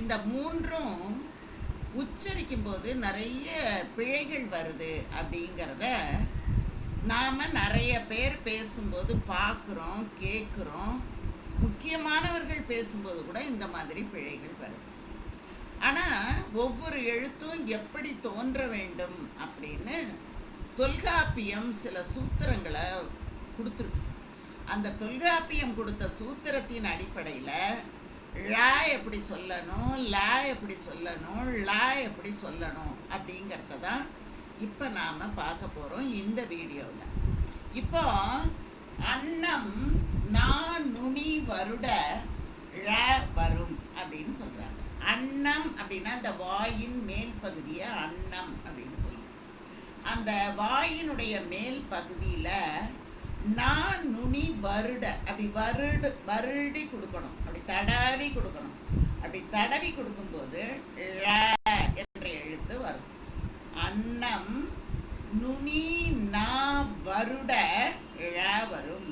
இந்த மூன்றும் உச்சரிக்கும் போது நிறைய பிழைகள் வருது அப்படிங்கிறத நாம் நிறைய பேர் பேசும்போது பார்க்குறோம் கேட்குறோம். முக்கியமானவர்கள் பேசும்போது கூட இந்த மாதிரி பிழைகள் வருது. ஆனால் ஒவ்வொரு எழுத்தும் எப்படி தோன்ற வேண்டும் அப்படின்னு தொல்காப்பியம் சில சூத்திரங்களை கொடுத்துருக்கு. அந்த தொல்காப்பியம் கொடுத்த சூத்திரத்தின் அடிப்படையில் ழ எப்படி சொல்லணும் ல எப்படி சொல்லணும் ல எப்படி சொல்லணும் அப்படிங்கிறத தான் இப்போ நாம் பார்க்க போகிறோம் இந்த வீடியோவில் இப்போ அன்னம் நான் நுனி வருட ழ வரும் அப்படின்னு சொல்கிறாங்க அன்னம் அப்படின்னா அந்த வாயின் மேல் பகுதியை அன்னம் அப்படின்னு சொல்லுவாங்க அந்த வாயினுடைய மேல் பகுதியில் நான் நுனி வருட அப்படி வருடு வருடி கொடுக்கணும். அப்படி தடவி கொடுக்கணும். அப்படி தடவி கொடுக்கும்போது ல என்ற எழுத்து வரும். அன்னம் நுனி நா வருட ழ வரும்.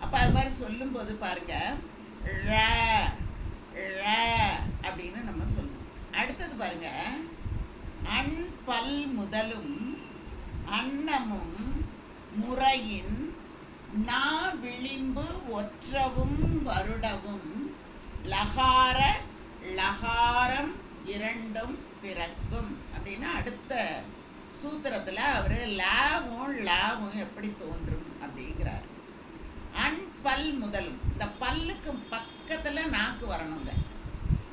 அப்போ அது மாதிரி சொல்லும்போது பாருங்க ழ ழ அப்படின்னு நம்ம சொல்லுவோம். அடுத்தது பாருங்க அன் பல் முதலும் அன்னமும் முறையின் நா விளிம்பு ஒற்றவும் வருடவும் லகார லகாரம் இரண்டும் பிறக்கும். அப்படின்னா அடுத்த சூத்திரத்தில் அவர் லாவும் லாவும் எப்படி தோன்றும் அப்படிங்கிறார். அன் பல் முதலும். இந்த பல்லுக்கு பக்கத்தில் நாக்கு வரணுங்க.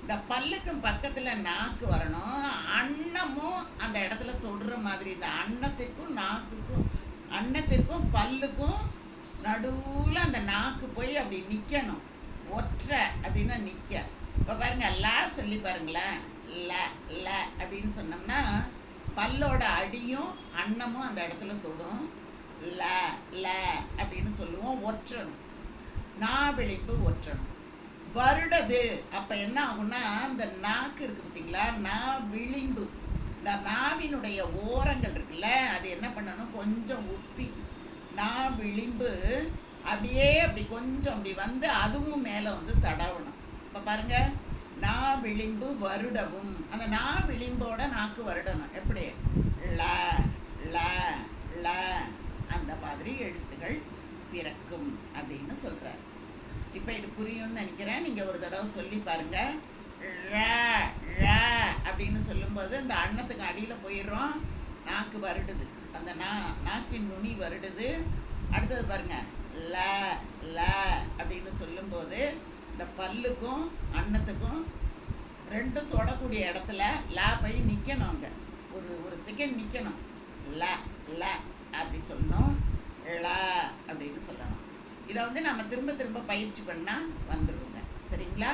இந்த பல்லுக்கும் பக்கத்தில் நாக்கு வரணும். அன்னமும் அந்த இடத்துல தொடுற மாதிரி இந்த அன்னத்திற்கும் நாக்குக்கும் அன்னத்திற்கும் பல்லுக்கும் நடுவில் அந்த நாக்கு போய் அப்படி நிற்கணும் ஒற்றை அப்படின்னா நிற்க இப்போ பாருங்கள் ல சொல்லி பாருங்களேன். ல ல அப்படின்னு சொன்னோம்னா பல்லோட அடியும் அன்னமும் அந்த இடத்துல தொடும். ல ல அப்படின்னு சொல்லுவோம் ஒற்றணும். நா விழிப்பு ஒற்றணும். வருடது அப்போ என்ன ஆகும்னா இந்த நாக்கு இருக்குது பார்த்தீங்களா நா விளிம்பு. இந்த நாவினுடைய ஓரங்கள் இருக்குல்ல அது என்ன பண்ணணும்? கொஞ்சம் உப்பி நான் விளிம்பு அப்படியே அப்படி கொஞ்சம் அப்படி வந்து அதுவும் மேலே வந்து தடவணும். இப்போ பாருங்க நா விளிம்பு வருடவும் அந்த நா விளிம்போட நாக்கு வருடணும். எப்படி? ல ல ல அந்த மாதிரி எழுத்துகள் பிறக்கும் அப்படின்னு சொல்கிறார் இப்போ இது புரியும்னு நினைக்கிறேன். நீங்கள் ஒரு தடவை சொல்லி பாருங்க. ழ ழ அப்படின்னு சொல்லும்போது இந்த அன்னத்துக்கு அடியில் போயிடுறோம். நாக்கு வருடுது. அந்த நா நாக்கின் நுனி வருடுது. அடுத்தது பாருங்க. ல ல அப்படின்னு சொல்லும்போது இந்த பல்லுக்கும் அன்னத்துக்கும் ரெண்டும் தொடக்கூடிய இடத்துல லா போய் நிற்கணும் அங்கே. ஒரு ஒரு செகண்ட் நிற்கணும் ல ல அப்படி சொல்லணும். ல அப்படின்னு சொல்லணும். இதை வந்து நம்ம திரும்ப திரும்ப பயிற்சி பண்ணால் வந்துடுவோங்க சரிங்களா?